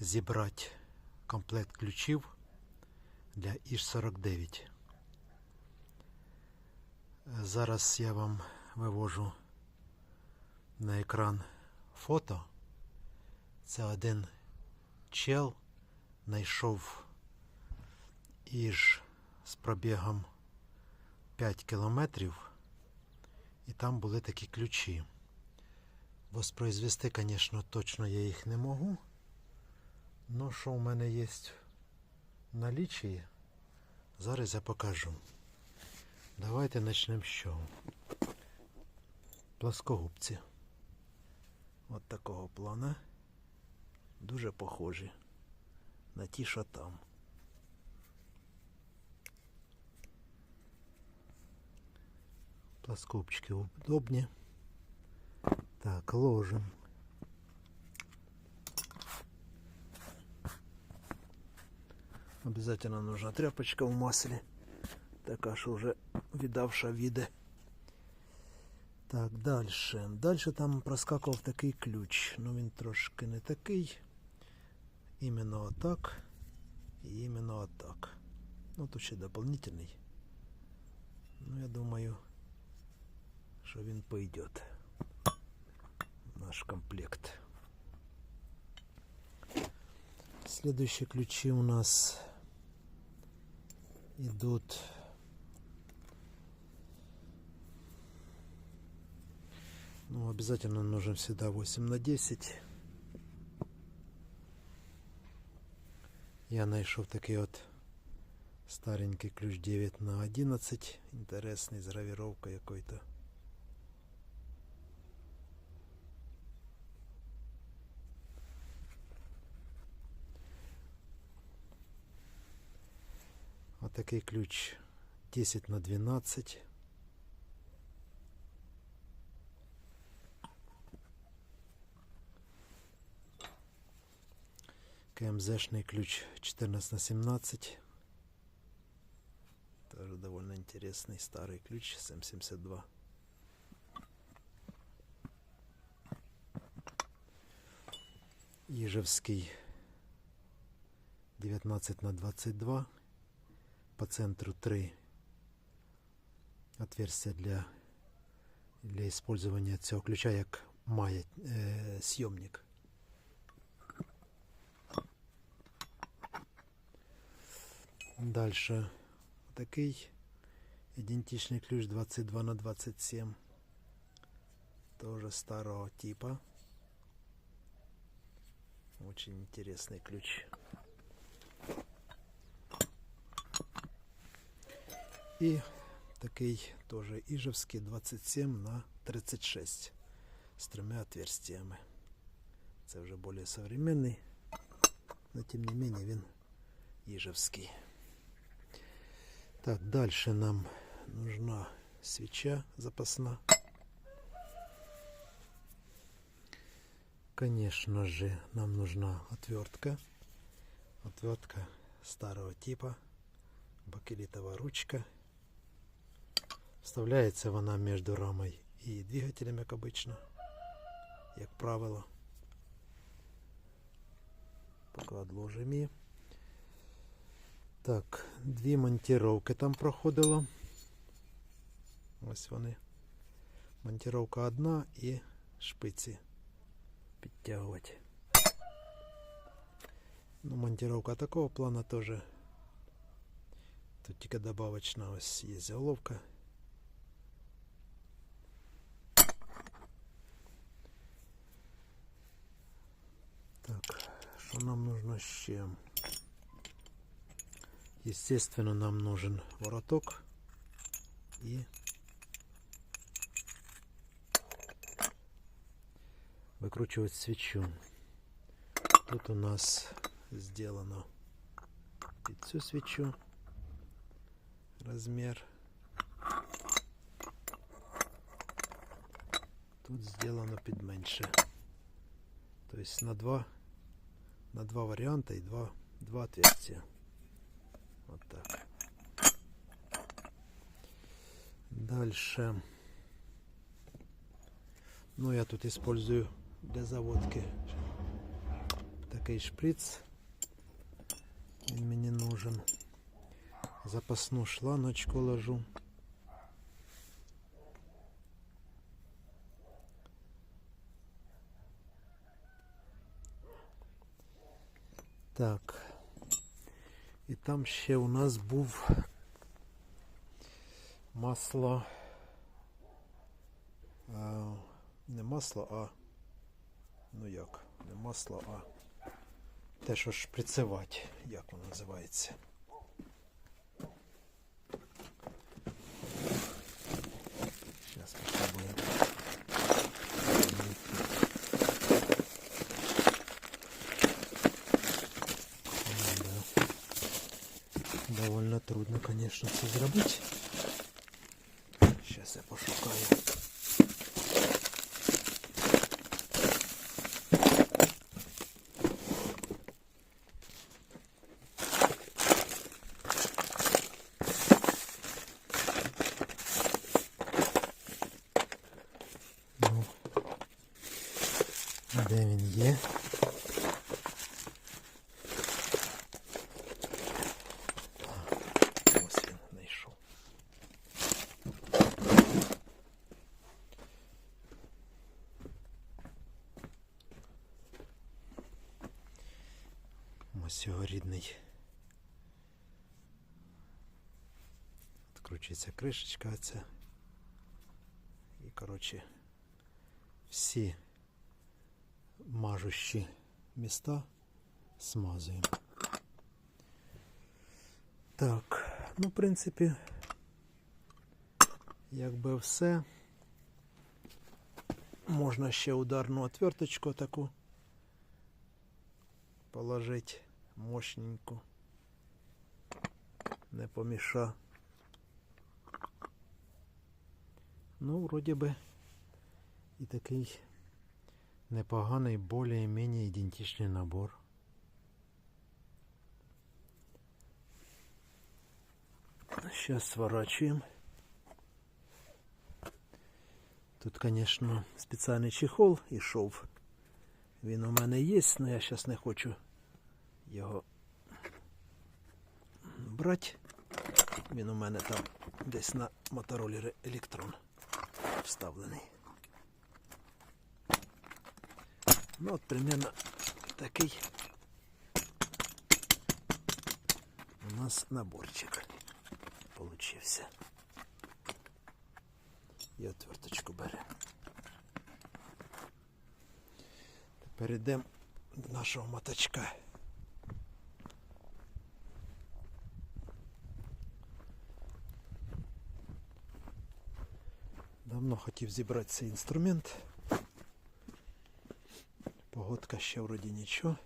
зібрати комплект ключів для Іж-49. Зараз я вам вивожу на екран фото. Це один чел знайшов Іж з пробігом 5 кілометрів. І там були такі ключі. Воспроизвести, звісно, точно я їх не можу. Ну, що в мене є в налічі, зараз я покажу. Давайте почнемо з чого. Плоскогубці. От такого плана. Дуже похожі на ті, що там. Плоскопчики удобні. Так, ложим. Обязательно нужна тряпочка в масле. Така що вже віддавша віде. Так, далі. Далі там проскакував такий ключ. Ну він трошки не такий. Іменно отак. І іменно отак. Ну тут ще дополнительний. Ну я думаю, що він пойдет. Наш комплект. Следующие ключи у нас идут. Ну обязательно нужен всегда 8 на 10 я знайшов такий от старенький ключ 9 на 11 интересный с гравировкой какой-то Вот такой ключ 10 на 12. КМЗшный ключ 14 на 17. Тоже довольно интересный старый ключ 772. Ижевский 19 на 22 по центру три отверстия для, для использования цього ключа як має е, съемник. Дальше такий ідентичний ключ 22 на 27 тоже старого типа. Очень интересный ключ. І такий теж Іжевський 27 на 36 з трьома отверстиями. Це вже більш современний, але тим не менее він Іжевський. Так, дальше нам нужна свеча запасна. Конечно же, нам нужна отвертка. Отвертка старого типа. Бакелитовая ручка. Вставляється вона між рамою і двигателем, як обично, як правило. Покладложимо її. Так, дві монтировки там проходило. Ось вони. Монтировка одна і шпиці підтягувати. Ну, монтировка такого плана теж. Тут тільки добавочна ось є головка. Что нам нужно еще? Естественно, нам нужен вороток и выкручивать свечу. Тут у нас сделано под всю свечу размер. Тут сделано под меньше. То есть на два на два варианта и два, два отверстия. Вот так. Дальше. Ну, я тут использую для заводки такий шприц. Він мені нужен. Запасну шланочку ложу. Так. І там ще у нас був масло. А, не масло, а. Ну як? Не масло, а те, що шприцевать, як воно називається. Довольно трудно, конечно, це зробити. Сейчас я пошукаю. Ну, де є? Ось його рідний. Відкручується кришечка ця. І, коротше, всі мажущі міста смазуємо. Так, ну, в принципі, якби все. Можна ще ударну отверточку таку положити мощненьку. Не поміша. Ну, вроді би і такий непоганий, більш-менш ідентичний набор. Сейчас сворачиваем. Тут, конечно, спеціальний чехол ішов. Він у мене є, але я зараз не хочу його брати. Він у мене там десь на моторолері електрон вставлений. Ну от примерно такий у нас наборчик получився. І отверточку бере. Тепер йдемо до нашого моточка. Хотів зібрати цей інструмент. Погодка ще вроді нічого.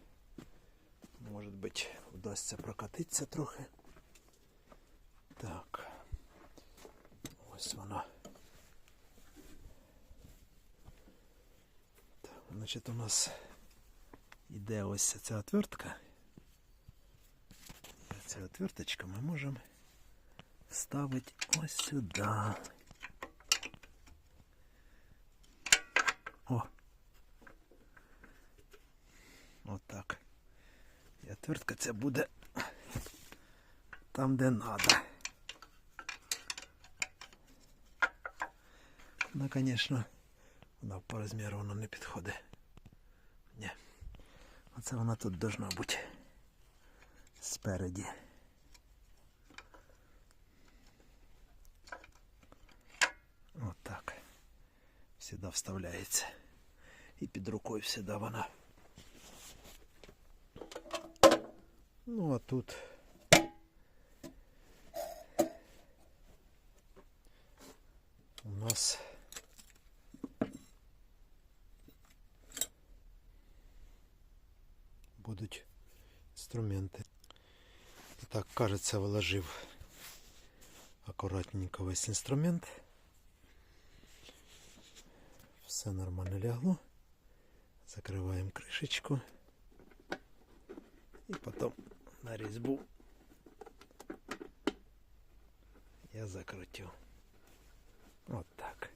Може бути, вдасться прокатитися трохи. Так. Ось вона. Так, значить, у нас іде ось ця отвертка. Ця отверточка ми можемо вставити ось сюди. О! Отак. І отвертка ця буде там, де треба. Ну, звісно, вона по розміру воно не підходить. Ні. Оце вона тут должна бути спереді. Отак. Всегда вставляється. І під рукою всегда вона. Ну а тут у нас будуть інструменти. І так, кажеться, вложив акуратненько весь інструмент. Все нормально лягло. Закриваємо кришечку. І потім на різьбу я закрутю. Вот так.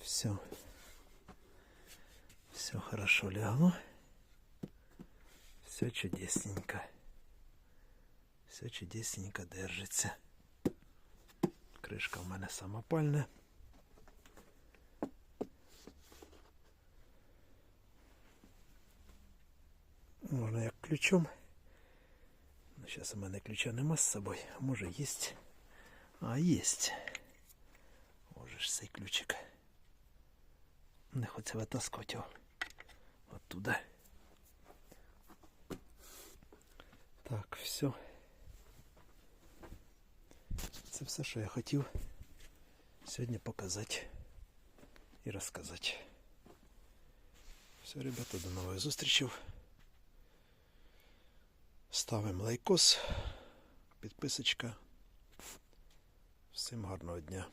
Все. Все Все хорошо лягло. Все чудесненько. Все чудесненько держиться. Кришка в мене самопальна. Можна як ключом. Ну, зараз у мене ключа нема з собою. Може єсть. А, єсть. Може ж цей ключик. Не хочеться витаскувати його. Оттуда. Так, все. Це все, що я хотів сьогодні показати і розказати. Все, ребята, до нових зустрічей. Ставимо лайкос, підписочка. Всім гарного дня.